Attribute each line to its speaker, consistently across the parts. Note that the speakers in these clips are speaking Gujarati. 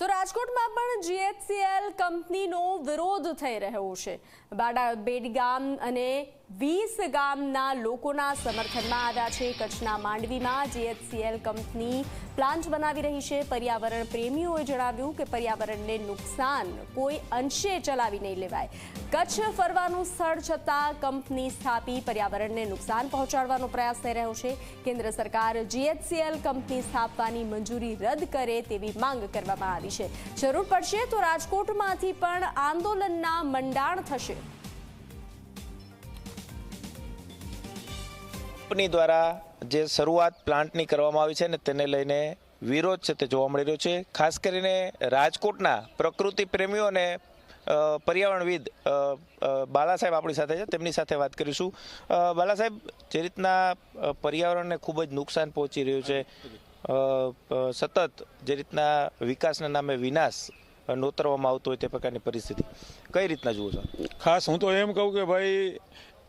Speaker 1: તો રાજકોટમાં પણ જીએચસીએલ કંપનીનો વિરોધ થઈ રહ્યો છે. બાડા બેડગામ અને વીસ ગામના લોકોના સમર્થનમાં આવ્યા છે. કચ્છના માંડવીમાં જીએચસીએલ કંપની પ્લાન્ટ બનાવી રહી છે. પર્યાવરણ પ્રેમીઓએ જણાવ્યું કે પર્યાવરણને નુકસાન કોઈ અંશે ચલાવી નહીં લેવાય. કચ્છ ફરવાનું સ્થળ છતાં કંપની સ્થાપી પર્યાવરણને નુકસાન પહોંચાડવાનો પ્રયાસ થઈ રહ્યો છે. કેન્દ્ર સરકાર જીએચસીએલ કંપની સ્થાપવાની મંજૂરી રદ કરે તેવી માંગ કરવામાં આવી છે. જરૂર પડશે તો રાજકોટમાંથી પણ આંદોલનના મંડાણ થશે.
Speaker 2: કંપની દ્વારા જે શરૂઆત પ્લાન્ટની કરવામાં આવી છે ને તેને લઈને વિરોધ છે તે જોવા મળી રહ્યો છે. ખાસ કરીને રાજકોટના પ્રકૃતિ પ્રેમીઓ અને પર્યાવરણવિદ બાલા સાહેબ આપણી સાથે છે. તેમની સાથે વાત કરીશું. બાલા સાહેબ જે રીતના પર્યાવરણને ખૂબ જ નુકસાન પહોંચી રહ્યું છે સતત જે રીતના વિકાસના નામે વિનાશ નોતરવામાં આવતો હોય તે પ્રકારની પરિસ્થિતિ. કઈ રીતના જુઓ છો?
Speaker 3: ખાસ હું તો એમ કહું કે ભાઈ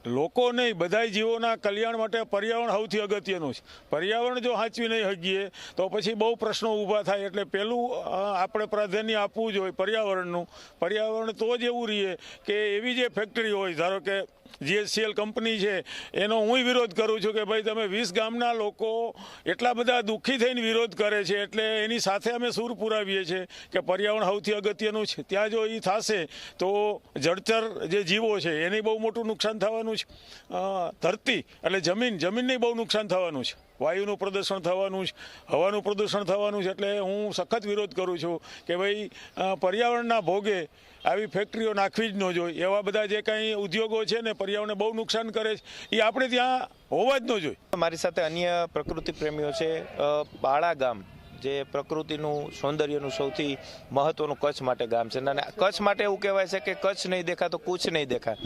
Speaker 3: લોકો નહીં બધા જીવોના કલ્યાણ માટે પર્યાવરણ સૌથી અગત્યનું છે. પર્યાવરણ જો સાચવી નહીં હગીએ તો પછી બહુ પ્રશ્નો ઊભા થાય. એટલે પહેલું આપણે પ્રાધાન્ય આપવું જોઈએ પર્યાવરણનું. પર્યાવરણ તો જ એવું રહીએ કે એવી જે ફેક્ટરી હોય, ધારો કે જીએસસીએલ કંપની છે, એનો હું વિરોધ કરું છું કે ભાઈ તમે વીસ ગામના લોકો એટલા બધા દુઃખી થઈને વિરોધ કરે છે, એટલે એની સાથે અમે સૂર પુરાવીએ છીએ કે પર્યાવરણ સૌથી અગત્યનું છે. ત્યાં જો એ થશે, તો જળચર જે જીવો છે, એને બહુ મોટું નુકસાન થવાનું છે. ધરતી, એટલે જમીન, જમીનને બહુ નુકસાન થવાનું છે. વાયુનું પ્રદૂષણ થવાનું છે હવાનું પ્રદૂષણ થવાનું છે એટલે હું સખત વિરોધ કરું છું કે ભાઈ પર્યાવરણના ભોગે આવી ફેક્ટરીઓ નાખવી જ ન જોઈએ. એવા બધા જે કાંઈ ઉદ્યોગો છે ને પર્યાવરણને બહુ નુકસાન કરે છે, એ આપણે ત્યાં હોવા જ ન જોઈએ.
Speaker 2: મારી સાથે અન્ય પ્રકૃતિ પ્રેમીઓ છે. બાળા ગામ જે પ્રકૃતિનું સૌંદર્યનું સૌથી મહત્વનું કચ્છ માટે ગામ છે. અને કચ્છ માટે એવું કહેવાય છે કે કચ્છ નહીં દેખા તો નહીં દેખા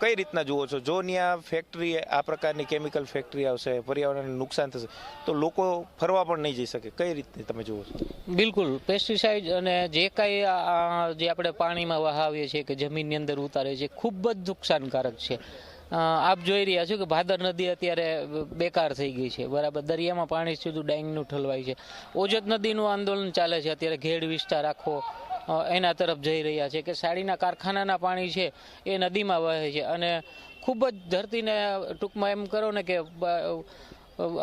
Speaker 2: કઈ રીતના જુઓ છો? જો ત્યાં ફેક્ટરી આ પ્રકારની કેમિકલ ફેક્ટરી આવશે, પર્યાવરણને નુકસાન થશે, તો લોકો ફરવા પણ નહીં જઈ શકે. કઈ રીતે તમે જુઓ છો?
Speaker 4: બિલકુલ. પેસ્ટિસાઇડ અને જે કાંઈ જે આપણે પાણીમાં વહાવીએ છીએ કે જમીનની અંદર ઉતારે છે ખૂબ જ નુકસાનકારક છે. આપ જોઈ રહ્યા છો કે ભાદર નદી અત્યારે બેકાર થઈ ગઈ છે. બરાબર. દરિયામાં પાણી સીધું ડાઈંગનું ઠલવાય છે. ઓજત નદીનું આંદોલન ચાલે છે. અત્યારે ઘેડ વિસ્તાર આખો એના તરફ જઈ રહ્યા છે કે સાડીના કારખાનાના પાણી છે એ નદીમાં વહે છે. અને ખૂબ જ ધરતીને ટૂંકમાં એમ કરો ને કે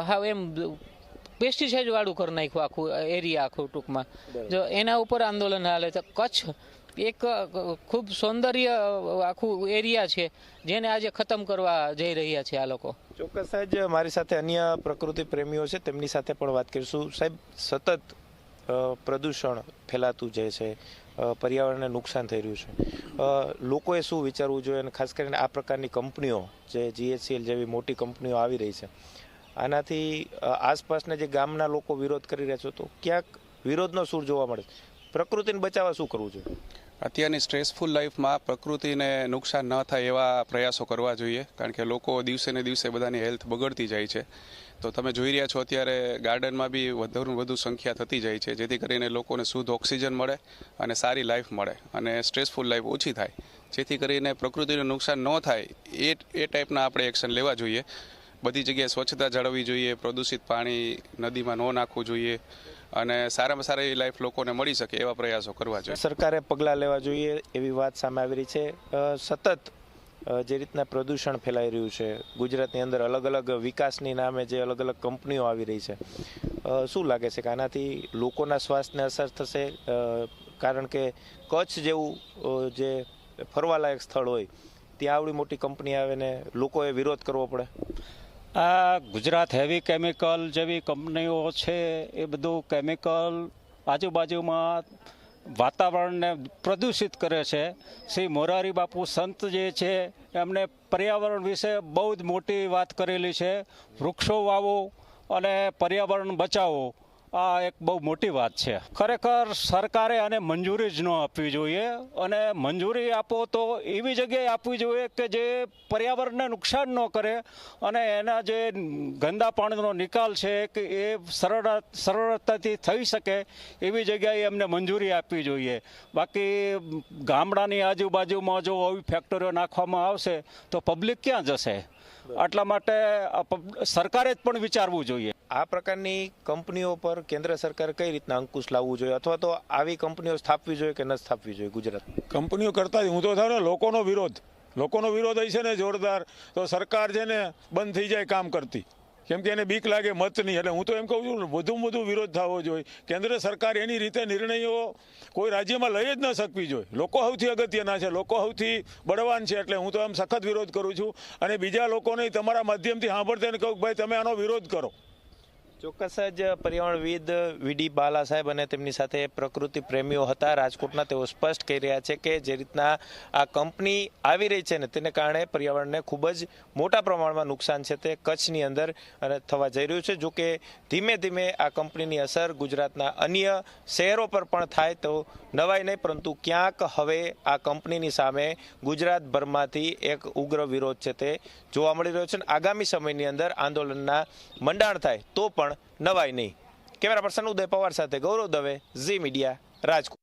Speaker 4: હા એમ પેસ્ટિસાઇડ વાળું કરી નાખ્યું આખું એરિયા આખું ટૂંકમાં. જો એના ઉપર આંદોલન હાલે તો કચ્છ એક ખૂબ સૌંદર્ય આખું એરિયા છે જેને આજે ખતમ કરવા જઈ રહ્યા છે આ લોકો.
Speaker 2: ચોક્કસ જ મારી સાથે અન્ય પ્રકૃતિ પ્રેમીઓ છે તેમની સાથે પણ વાત કરીશું. સાહેબ સતત પ્રદૂષણ ફેલાતું જાય છે પર્યાવરણને નુકસાન થઈ રહ્યું છે. લોકોએ શું વિચારવું જોઈએ અને ખાસ કરીને આ પ્રકારની કંપનીઓ, જે જીએચસીએલ જેવી મોટી કંપનીઓ આવી રહી છે, આનાથી આસપાસના જે ગામના લોકો વિરોધ કરી રહ્યા છે, તો ક્યાંક વિરોધનો સૂર જોવા મળે છે. પ્રકૃતિને બચાવવા શું કરવું જોઈએ?
Speaker 5: અત્યારની સ્ટ્રેસફુલ લાઈફમાં પ્રકૃતિને નુકસાન ન થાય એવા પ્રયાસો કરવા જોઈએ, કારણ કે લોકો દિવસે ને દિવસે બધાની હેલ્થ બગડતી જાય છે. તો તમે જોઈ રહ્યા છો અત્યારે ગાર્ડનમાં બી વધુ વધુ સંખ્યા થતી જાય છે, જેથી કરીને લોકોને શુદ્ધ ઓક્સિજન મળે અને સારી લાઈફ મળે અને સ્ટ્રેસફુલ લાઈફ ઓછી થાય. જેથી કરીને પ્રકૃતિનું નુકસાન ન થાય એ એ ટાઈપના આપણે એક્શન લેવા જોઈએ. બધી જગ્યાએ સ્વચ્છતા જાળવવી જોઈએ, પ્રદૂષિત પાણી નદીમાં ન નાખવું જોઈએ. અને સારામાં સારી લાઈફ લોકોને મળી શકે એવા પ્રયાસો કરવા જોઈએ.
Speaker 2: સરકારે પગલાં લેવા જોઈએ એવી વાત સામે આવી રહી છે. સતત જે રીતના પ્રદૂષણ ફેલાઈ રહ્યું છે, ગુજરાતની અંદર અલગ અલગ વિકાસની નામે જે અલગ અલગ કંપનીઓ આવી રહી છે શું લાગે છે કે આનાથી લોકોના સ્વાસ્થ્યને અસર થશે? કારણ કે કચ્છ જેવું જે ફરવાલાયક સ્થળ હોય, ત્યાં આવડી મોટી કંપની આવે ને લોકોએ વિરોધ કરવો પડે?
Speaker 6: આ ગુજરાત હેવી કેમિકલ જેવી કંપનીઓ છે, એ બધું કેમિકલ આજુબાજુમાં વાતાવરણને પ્રદૂષિત કરે છે. શ્રી મોરારી બાપુ સંત જે છે એમણે પર્યાવરણ વિશે બહુ જ મોટી વાત કરેલી છે. વૃક્ષો વાવો અને પર્યાવરણ બચાવો. આ એક બહુ મોટી વાત છે. ખરેખર સરકારે આને મંજૂરી જ ન આપવી જોઈએ અને મંજૂરી આપો તો એવી જગ્યાએ આપવી જોઈએ કે જે પર્યાવરણને નુકસાન ન કરે અને એના જે ગંદા પાણીનો નિકાલ છે કે એ સરળ સરળતાથી થઈ શકે એવી જગ્યાએ એમને મંજૂરી આપવી જોઈએ. બાકી ગામડાની આજુબાજુમાં જો આવી ફેક્ટરીઓ નાખવામાં આવશે તો પબ્લિક ક્યાં જશે? આટલા માટે સરકારે જ પણ વિચારવું જોઈએ.
Speaker 2: આ પ્રકારની કંપનીઓ પર કેન્દ્ર સરકાર કઈ રીતના અંકુશ લાવવું જોઈએ? અથવા તો આવી કંપનીઓ સ્થાપવી જોઈએ કે ન સ્થાપવી જોઈએ ગુજરાત?
Speaker 3: કંપનીઓ કરતા હું તો થાય ને લોકોનો વિરોધ. લોકોનો વિરોધ હશે ને જોરદાર. તો સરકાર છે ને બંધ થઈ જાય કામ કરતી. કેમ કે એને બીક લાગે મત નહીં. એટલે હું તો એમ કહું છું, વધુમાં વધુ વિરોધ થવો જોઈએ. કેન્દ્ર સરકાર એની રીતે નિર્ણયો કોઈ રાજ્યમાં લઈ જ ન શકવી જોઈએ. લોકો સૌથી અગત્યના છે, લોકો સૌથી બળવાન છે. એટલે હું તો એમ સખત વિરોધ કરું છું. અને બીજા લોકોને તમારા માધ્યમથી સાંભળતા કહું ભાઈ, તમે આનો વિરોધ કરો.
Speaker 2: ચોક્કસ જ પર્યાવરણવિદ વીડી બાલા સાહેબ અને તેમની સાથે પ્રકૃતિ પ્રેમીઓ હતા. રાજકોટના તેઓ સ્પષ્ટ કહી રહ્યા છે કે જે રીતના આ કંપની આવી રહી છે ને તેને કારણે પર્યાવરણને ખૂબ જ મોટા પ્રમાણમાં નુકસાન છે તે કચ્છની અંદર અને થવા જઈ રહ્યું છે. જો કે ધીમે ધીમે આ કંપનીની અસર ગુજરાતના અન્ય શહેરો પર પણ થાય તો નવાય નહીં, પરંતુ ક્યાંક હવે આ કંપનીની સામે ગુજરાતભરમાંથી એક ઉગ્ર વિરોધ છે તે જોવા મળી રહ્યો છે અને આગામી સમયની અંદર આંદોલનના મંડાણ થાય તો પણ નવાય નહીં. કેમેરા પર્સન ઉદય પવાર સાથે ગૌરવ દવે ઝી મીડિયા રાજકોટ.